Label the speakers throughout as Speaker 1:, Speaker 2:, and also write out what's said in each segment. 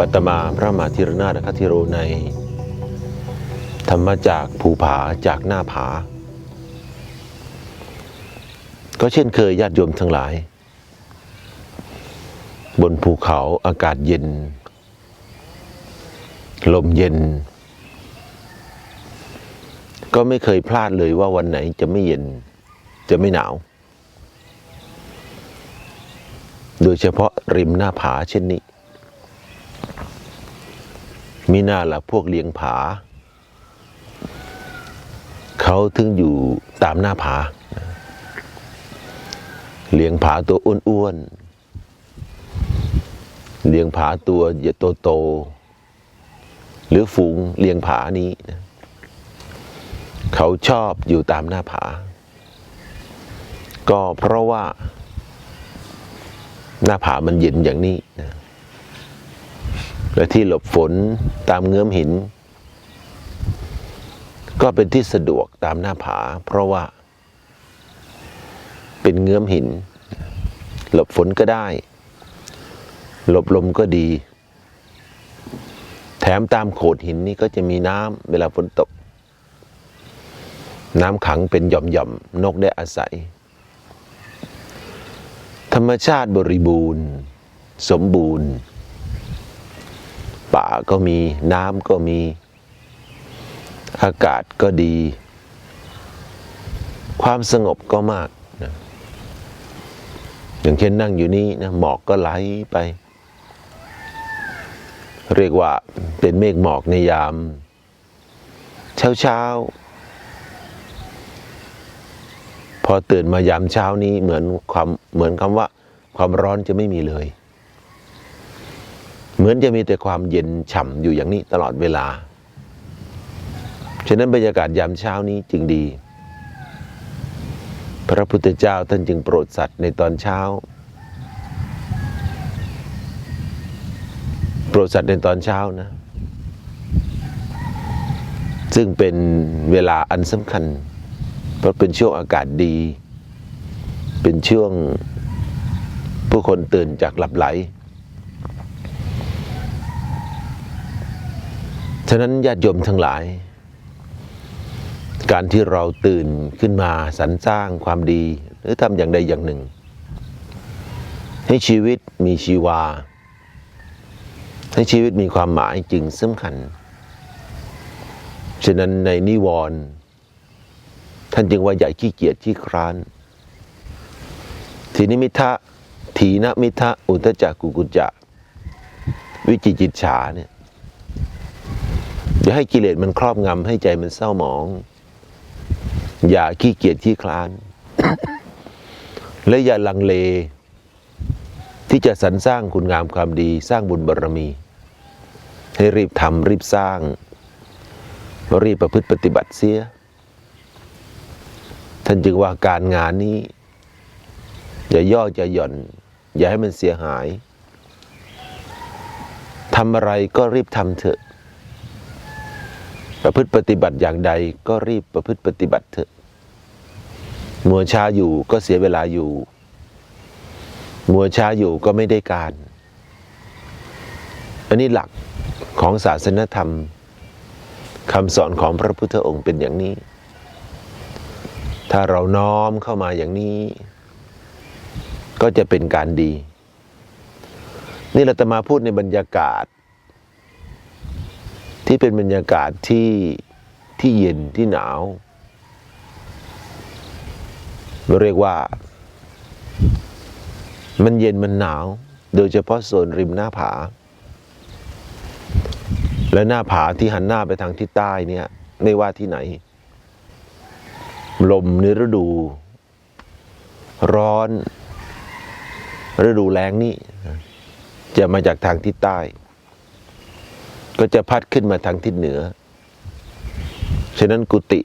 Speaker 1: พบกับอาตมาพระมหาธีรนาถคธิโรใน ธรรมจากภูผาจากหน้าผา ก็เช่นเคยญาติโยมทั้งหลาย บนภูเขาอากาศเย็น ลมเย็น ก็ไม่เคยพลาดเลยว่าวันไหนจะไม่เย็นจะไม่หนาว โดยเฉพาะริมหน้าผาเช่นนี้ มีหน้าละพวกเลียงผา เขาถึงอยู่ตามหน้าผา เลียงผาตัวอ้วนๆเลียงผาตัวใหญ่โตๆหรือฝูงเลียงผานี้นะเขาชอบอยู่ตามหน้าผา ก็เพราะว่าหน้าผามันเย็นอย่างนี้นะ และที่หลบฝนตามเงื้อมหิน ก็เป็นที่สะดวกตามหน้าผา เพราะว่า เป็นเงื้อมหิน หลบฝนก็ได้ หลบลมก็ดี แถมตามโขดหินนี่ก็จะมีน้ำเวลาฝนตก น้ำขังเป็นหย่อมๆนกได้อาศัย ธรรมชาติบริบูรณ์ สมบูรณ์ ป่าก็มีน้ำก็มี อากาศก็ดี ความสงบก็มากนะอย่างเช่นนั่งอยู่นี่นะหมอกก็ไหลไป เรียกว่าเป็นเมฆหมอกในยาม เช้าเช้าพอตื่นมายามเช้านี้เหมือนความเหมือนคำว่า ความร้อนจะไม่มีเลย เหมือนจะมีแต่ความเย็นฉ่ำอยู่อย่างนี้ตลอดเวลา ฉะนั้นบรรยากาศยามเช้านี้จึงดี พระพุทธเจ้าท่านจึงโปรดสัตว์ในตอนเช้า โปรดสัตว์ในตอนเช้านะ ซึ่งเป็นเวลาอันสำคัญ เพราะเป็นช่วงอากาศดี เป็นช่วงผู้คนตื่นจากหลับไหล ฉะนั้นญาติโยมทั้งหลาย การที่เราตื่นขึ้นมาสรรสร้างความดี หรือทำอย่างใดอย่างหนึ่ง ให้ชีวิตมีชีวา ให้ชีวิตมีความหมายจึงสำคัญ ฉะนั้นในนิวรณ์ท่านจึงว่าใหญ่ขี้เกียจขี้คร้านทีนิมิทะถีนมิทะอุตจักกุกุจจะ วิจิจิตฉาเนี่ย อย่าให้กิเลสมันครอบงำให้ใจมันเศร้าหมอง อย่าขี้เกียจขี้คลาน และอย่าลังเล ที่จะสรรสร้างคุณงามความดีสร้างบุญบารรมี ให้รีบทำรีบสร้าง รีบประพฤติปฏิบัติเสีย ท่านจึงว่าการงานนี้ อย่าย่ออย่าหย่อน อย่าให้มันเสียหายทำอะไรก็รีบทำเถอะ ประพฤติปฏิบัติอย่างใดก็รีบประพฤติปฏิบัติเถอะมัวช้าอยู่ก็เสียเวลาอยู่ มัวช้าอยู่ก็ไม่ได้การ อันนี้หลักของศาสนธรรมคำสอนของพระพุทธองค์เป็นอย่างนี้ ถ้าเราน้อมเข้ามาอย่างนี้ ก็จะเป็นการดี นี่เราจะมาพูดในบรรยากาศ ที่เป็นบรรยากาศที่ที่เย็นที่หนาว เรียกว่า มันเย็นมันหนาว โดยเฉพาะโซนริมหน้าผา และหน้าผาที่หันหน้าไปทางทิศใต้เนี่ยไม่ว่าที่ไหน ลมในฤดู ร้อนฤดูแล้งนี่จะมาจากทางทิศใต้ ก็จะพัดขึ้นมาทางทิศเหนือ ฉะนั้นกุฏิ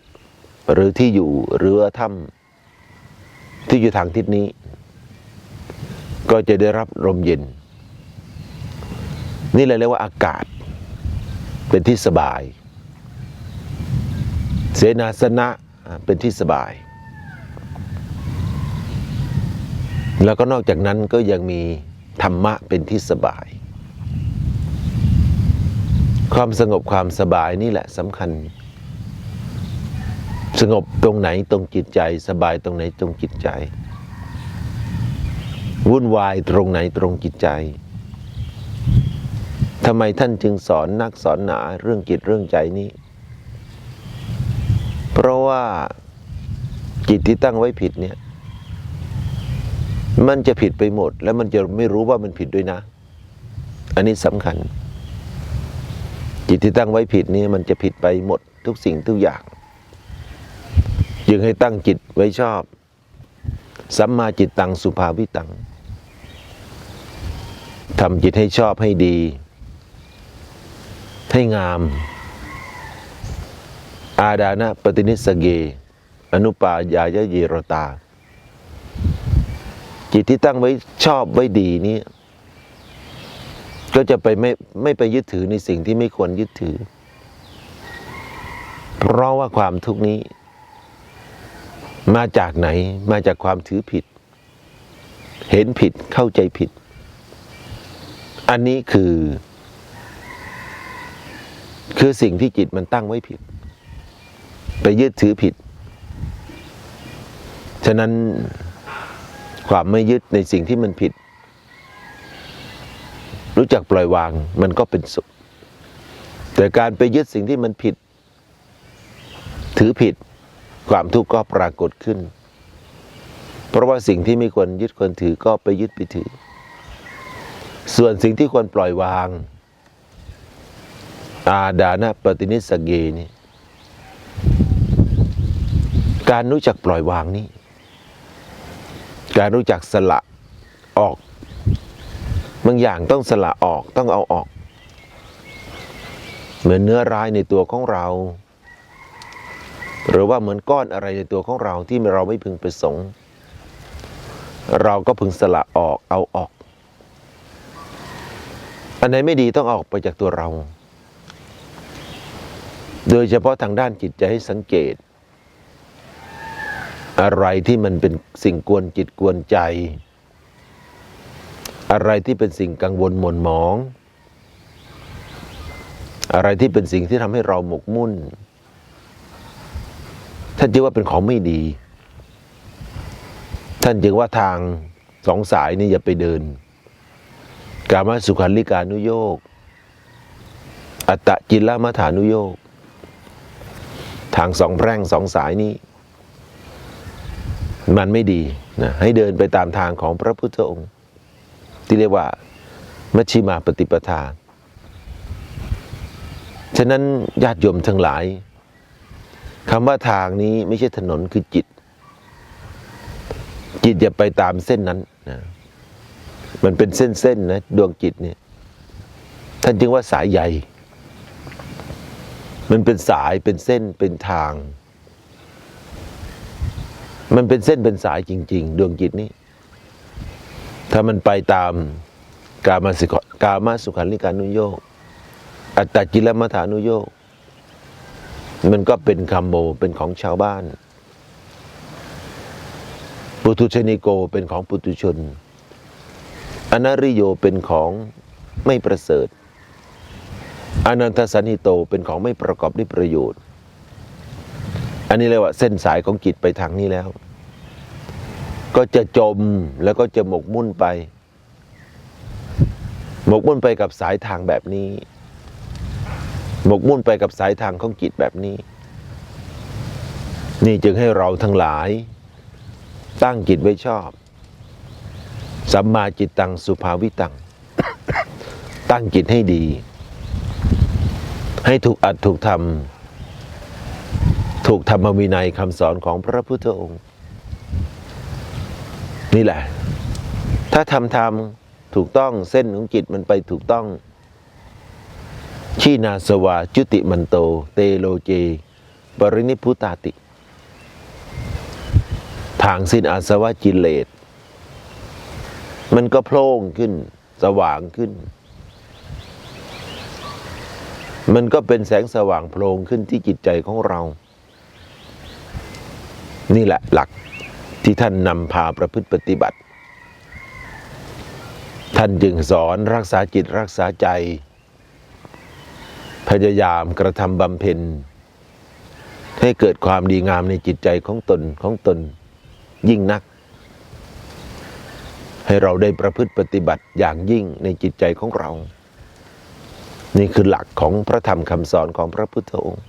Speaker 1: หรือที่อยู่หรือถ้ำที่อยู่ทางทิศนี้ ก็จะได้รับลมเย็น นี่เลยเรียกว่าอากาศ เป็นที่สบาย เสนาสนะเป็นที่สบาย แล้วก็นอกจากนั้นก็ยังมีธรรมะเป็นที่สบาย ความสงบความสบายนี่แหละสำคัญ สงบตรงไหนตรงจิตใจ สบายตรงไหนตรงจิตใจ วุ่นวายตรงไหนตรงจิตใจทำไมท่านจึงสอนนักสอนหนาเรื่องจิตเรื่องใจนี้ เพราะว่าจิตที่ตั้งไว้ผิดเนี่ย มันจะผิดไปหมด แล้วมันจะไม่รู้ว่ามันผิดด้วยนะ อันนี้สำคัญ จิตที่ตั้งไว้ผิดนี่มันจะผิดไปหมดทุกสิ่งทุกอย่าง จึงให้ตั้งจิตไว้ชอบ สัมมาจิตตังสุภาวิตังทำจิตให้ชอบให้ดี ให้งาม อาดานะปฏินิสสเก อนุปายายะเยรตา จิตที่ตั้งไว้ชอบไว้ดีนี้ ก็จะไปไม่ไม่ไปยึดถือในสิ่งที่ไม่ควรยึดถือ เพราะว่าความทุกข์นี้ มาจากไหน มาจากความถือผิด เห็นผิดเข้าใจผิด อันนี้คือ คือสิ่งที่จิตมันตั้งไว้ผิด ไปยึดถือผิด ฉะนั้นความไม่ยึดในสิ่งที่มันผิด รู้จักปล่อยวางมันก็เป็นสุข แต่การไปยึดสิ่งที่มันผิด ถือผิดความทุกข์ก็ปรากฏขึ้น เพราะว่าสิ่งที่ไม่ควรยึดควรถือก็ไปยึดไปถือ ส่วนสิ่งที่ควรปล่อยวาง อาดานะปฏินิสเกนี่การรู้จักปล่อยวางนี่ การรู้จักสละออก บางอย่างต้องสละออกต้องเอาออก เหมือนเนื้อร้ายในตัวของเรา หรือว่าเหมือนก้อนอะไรในตัวของเราที่เราไม่พึงประสงค์ เราก็พึงสละออกเอาออก อันไหนไม่ดีต้องออกไปจากตัวเรา โดยเฉพาะทางด้านจิตใจให้สังเกต อะไรที่มันเป็นสิ่งกวนจิตกวนใจ อะไรที่เป็นสิ่งกังวลหม่นหมอง อะไรที่เป็นสิ่งที่ทำให้เราหมกมุ่นท่านจึงว่าเป็นของไม่ดี ท่านจึงว่าทางสองสายนี่อย่าไปเดิน กามาสุขันลิกานุโยกอัตตะจิลลมัฐานุโยกทางสองแพร่งสองสายนี้ มันไม่ดีนะให้เดินไปตามทางของพระพุทธองค์ ที่เรียกว่ามัชชิมาปฏิปทา ฉะนั้นญาติโยมทั้งหลายคำว่าทางนี้ไม่ใช่ถนนคือจิต จิตอย่าไปตามเส้นนั้นนะมันเป็นเส้นๆนะดวงจิตเนี่ยท่านจึงว่าสายใหญ่ มันเป็นสายเป็นเส้นเป็นทาง มันเป็นเส้นเป็นสายจริง ๆ ดวงจิตนี้ ถ้ามันไปตามกามาสิกกามาสุขันลิกานุโยกอัตตจิลมัฐานุโยกมันก็เป็นคำโมเป็นของชาวบ้าน ปุถุชนิโกเป็นของปุถุชน อนาริโยเป็นของไม่ประเสริฐ อนันทสันนิโตเป็นของไม่ประกอบด้วยประโยชน์ อันนี้เรียกว่าเส้นสายของจิตไปทางนี้แล้ว ก็จะจมแล้วก็จะหมกมุ่นไป หมกมุ่นไปกับสายทางแบบนี้ หมกมุ่นไปกับสายทางของจิตแบบนี้ นี่จึงให้เราทั้งหลาย ตั้งจิตไว้ชอบ สัมมาจิตตังสุภาวิตัง ตั้งจิตให้ดี ให้ถูกอัดถูกทำถูกธรรมวินัยคำสอนของพระพุทธองค์ นี่แหละ ถ้าทำทำถูกต้องเส้นของจิตมันไปถูกต้องชีนาสวาจุติมันโต เตโลเจ ปรินิพุตาติ ทางสิ้นอาสวะจิเลสมันก็โพล่งขึ้น สว่างขึ้น มันก็เป็นแสงสว่างโพลงขึ้นที่จิตใจของเรา นี่แหละหลัก ที่ท่านนำพาประพฤติปฏิบัติ ท่านจึงสอนรักษาจิตรักษาใจ พยายามกระทำบำเพ็ญ ให้เกิดความดีงามในจิตใจของตนของตนยิ่งนัก ให้เราได้ประพฤติปฏิบัติอย่างยิ่งในจิตใจของเรา นี่คือหลักของพระธรรมคำสอนของพระพุทธองค์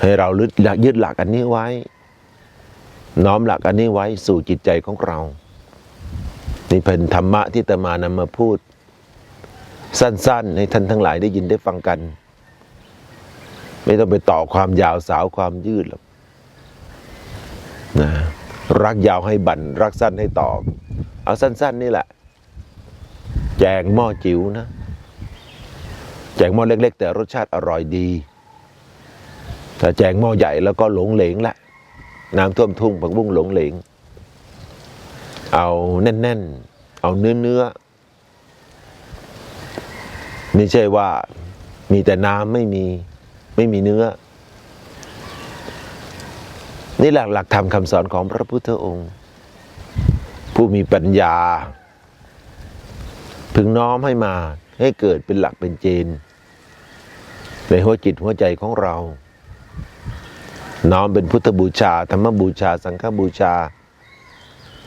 Speaker 1: ให้เราลึกยึดหลักอันนี้ไว้ น้อมหลักอันนี้ไว้สู่จิตใจของเรา นี่เป็นธรรมะที่ตมานำมาพูด สั้นๆ ให้ท่านทั้งหลายได้ยินได้ฟังกัน ไม่ต้องไปต่อความยาวสาวความยืดหรอกนะรักยาวให้บั่นรักสั้นให้ตอเอาสั้น ๆ นี่แหละ แจงหม้อจิ๋วนะ แจงหม้อเล็ก ๆ แต่รสชาติอร่อยดี ถ้าแจงหม้อใหญ่แล้วก็หลงเหลงละ น้ำท่วมทุ่งผักบุ้งหลงเหลง เอาแน่น ๆ เอาเนื้อเนื้อไม่ใช่ว่ามีแต่น้ำไม่มีไม่มีเนื้อ นี่หลักหลักธรรมคำสอนของพระพุทธองค์ ผู้มีปัญญา พึงน้อมให้มาให้เกิดเป็นหลักเป็นเจน ในหัวจิตหัวใจของเรา น้อมเป็นพุทธบูชา ธรรมบูชา สังฆบูชา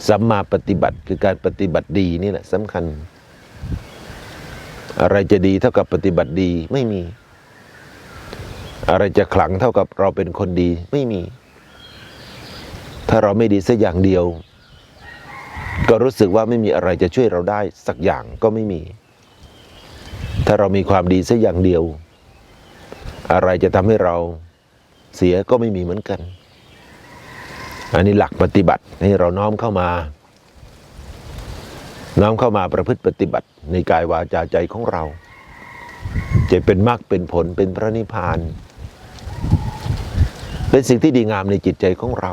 Speaker 1: สัมมาปฏิบัติคือการปฏิบัติดีนี่แหละสำคัญ อะไรจะดีเท่ากับปฏิบัติดีไม่มี อะไรจะขลังเท่ากับเราเป็นคนดีไม่มี ถ้าเราไม่ดีสักอย่างเดียว ก็รู้สึกว่าไม่มีอะไรจะช่วยเราได้สักอย่างก็ไม่มี ถ้าเรามีความดีสักอย่างเดียว อะไรจะทำให้เรา เสียก็ไม่มีเหมือนกัน อันนี้หลักปฏิบัติให้เราน้อมเข้ามา น้อมเข้ามาประพฤติปฏิบัติในกายวาจาใจของเรา จะเป็นมรรคเป็นผลเป็นพระนิพพาน เป็นสิ่งที่ดีงามในจิตใจของเรา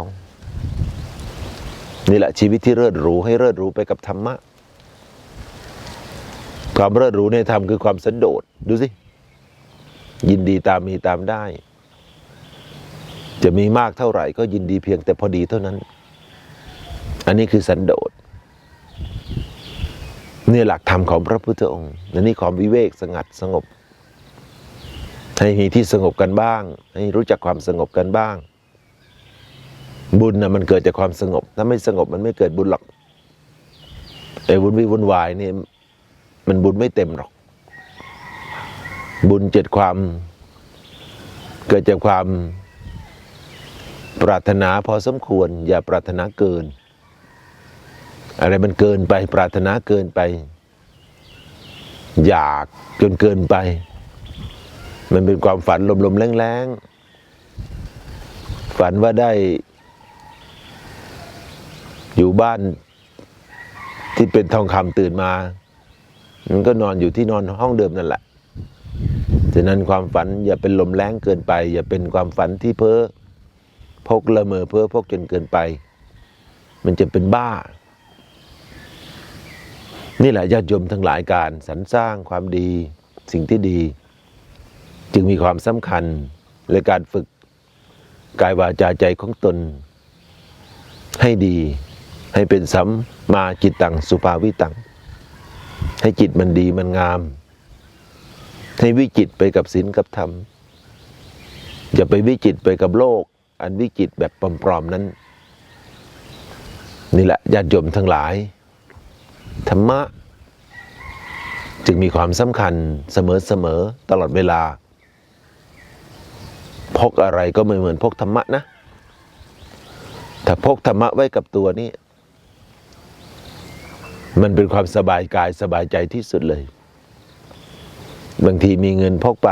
Speaker 1: นี่แหละชีวิตที่เลิศหรูให้เลิศหรูไปกับธรรมะความเลิศหรูในธรรมคือความสันโดษดูสิ ยินดีตามมีตามได้ จะมีมากเท่าไหร่ก็ยินดีเพียงแต่พอดีเท่านั้น อันนี้คือสันโดษนี่หลักธรรมของพระพุทธองค์และนี่ความวิเวกสงัดสงบ ให้มีที่สงบกันบ้าง ให้รู้จักความสงบกันบ้าง บุญนะมันเกิดจากความสงบ ถ้าไม่สงบมันไม่เกิดบุญหรอกไอ้วุ่นวิวุ่นวายนี่มันบุญไม่เต็มหรอก บุญเจ็ดความ เกิดจากความ ปรารถนาพอสมควร อย่าปรารถนาเกิน อะไรมันเกินไป ปรารถนาเกินไป อยากจนเกินไป มันเป็นความฝันลมๆแรงๆ ฝันว่าได้ อยู่บ้านที่เป็นทองคำตื่นมา มันก็นอนอยู่ที่นอนห้องเดิมนั่นแหละฉะนั้นความฝันอย่าเป็นลมแรงเกินไป อย่าเป็นความฝันที่เพ้อ พกละเมอเพ้อพกจนเกินไป มันจะเป็นบ้า นี่แหละญาติโยมทั้งหลายการสรรสร้างความดีสิ่งที่ดี จึงมีความสำคัญในการฝึกกายวาจาใจของตน ให้ดีให้เป็นสัมมาจิตตังสุภาวิตัง ให้จิตมันดีมันงาม ให้วิจิตไปกับศีลกับธรรมอย่าไปวิจิตไปกับโลก อันวิจิตแบบปลอมๆนั้น นี่แหละญาติโยมทั้งหลาย ธรรมะ จึงมีความสำคัญเสมอๆตลอดเวลา พกอะไรก็ไม่เหมือนพกธรรมะนะ ถ้าพกธรรมะไว้กับตัวนี่มันเป็นความสบายกายสบายใจที่สุดเลย บางทีมีเงินพกไป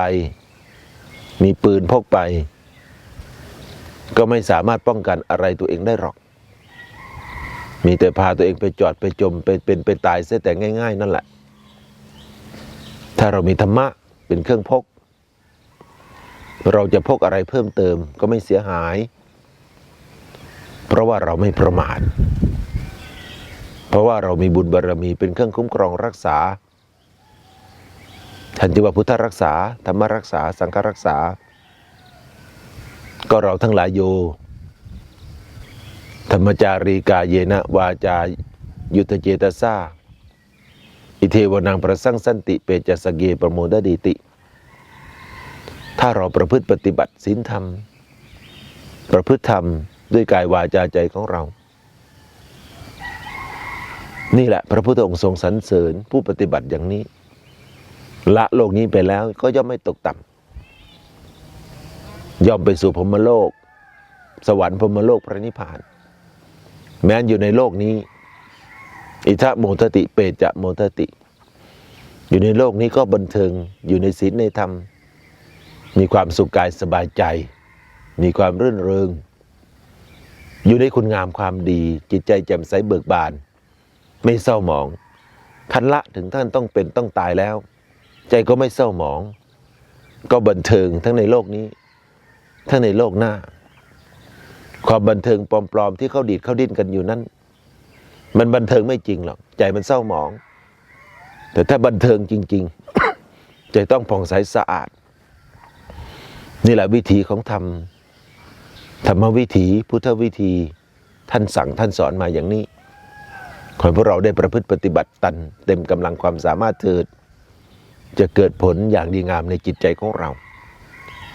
Speaker 1: มีปืนพกไป ก็ไม่สามารถป้องกันอะไรตัวเองได้หรอก มีแต่พาตัวเองไปจอดไปจมไปเป็นไปตายเสียแต่ง่าย ๆ นั่นแหละ ถ้าเรามีธรรมะเป็นเครื่องพก เราจะพกอะไรเพิ่มเติมก็ไม่เสียหาย เพราะว่าเราไม่ประมาทเพราะว่าเรามีบุญบารรมีเป็นเครื่องคุ้มครองรักษาท่านทีว่าพุทธรักษา ธรรมรักษา สังฆรักษา ก็เราทั้งหลายโย ธรรมจารีกาเยนะวาจายุทธเจตสาอิเทวนังประสังสันติเปจสเกประโมดดีติ ถ้าเราประพฤติปฏิบัติศีลธรรม ประพฤติธรรมด้วยกายวาจาใจของเรา นี่แหละ พระพุทธองค์ทรงสรรเสริญผู้ปฏิบัติอย่างนี้ ละโลกนี้ไปแล้วก็ย่อมไม่ตกต่ำ ย่อมไปสู่พรมโลก สวรรค์พรมโลกพระนิพพาน แม้นอยู่ในโลกนี้ อิทะโมทติเปจะโมทติ อยู่ในโลกนี้ก็บันเทิงอยู่ในศีลในธรรม มีความสุขกายสบายใจ มีความรื่นเริง อยู่ในคุณงามความดี จิตใจแจ่มใสเบิกบาน ไม่เศร้าหมองคันละถึงท่านต้องเป็นต้องตายแล้ว ใจก็ไม่เศร้าหมอง ก็บันเทิงทั้งในโลกนี้ ทั้งในโลกหน้า ความบันเทิงปลอมๆที่เขาดีดเขาดิ้นกันอยู่นั้น มันบันเทิงไม่จริงหรอก ใจมันเศร้าหมอง แต่ถ้าบันเทิงจริง ๆ ใจต้องผ่องใสสะอาด นี่แหละวิธีของธรรมธรรมวิถีพุทธวิธีท่านสั่งท่านสอนมาอย่างนี้ขอให้พวกเราได้ประพฤติปฏิบัติตัน เต็มกำลังความสามารถเถิด จะเกิดผลอย่างดีงามในจิตใจของเรา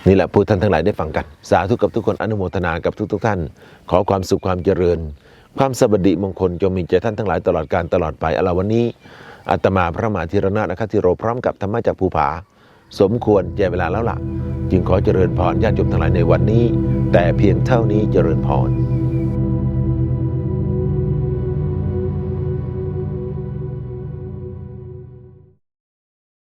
Speaker 1: นี่แหละผู้ท่านทั้งหลายได้ฟังกัน สาธุกับทุกคนอนุโมทนากับทุกๆทท่าน ขอความสุขความเจริญ ความสวัสดีมงคลจงมีแก่ท่านทั้งหลายตลอดการตลอดไปเอาละวันนี้อาตมาพระมหาธีรนาถนะคะที่โรพร้อมกับธรรมะจากภูผา สมควรแก่เวลาแล้วล่ะ จึงขอเจริญพรญาติโยมทั้งหลายในวันนี้ แต่เพียงเท่านี้เจริญพร